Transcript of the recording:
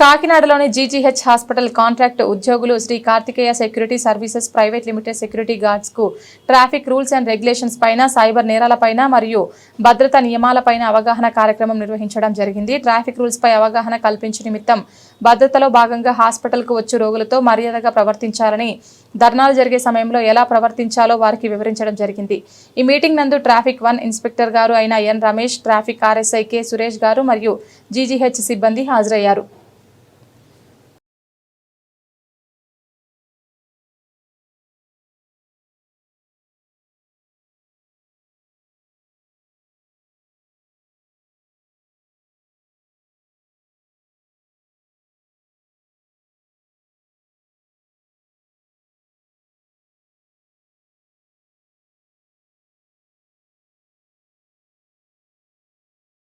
కాకినాడలోని GGH hospital contract ఉద్యోగులు Shri Karthikeya security services private limited security గార్డ్స్కు traffic rules and regulations పైన cyber నేరాలపైన మరియు భద్రతా నియమాలపైన అవగాహన కార్యక్రమం నిర్వహించడం జరిగింది. ట్రాఫిక్ రూల్స్పై అవగాహన కల్పించే నిమిత్తం భద్రతలో భాగంగా హాస్పిటల్కు వచ్చే రోగులతో మర్యాదగా ప్రవర్తించాలని ధర్నాలు జరిగే సమయంలో ఎలా ప్రవర్తించాలో వారికి వివరించడం జరిగింది. ఈ మీటింగ్ నందు ట్రాఫిక్ వన్ ఇన్స్పెక్టర్ గారు అయిన N Ramesh traffic RSI K Suresh గారు మరియు జీజీహెచ్ సిబ్బంది హాజరయ్యారు.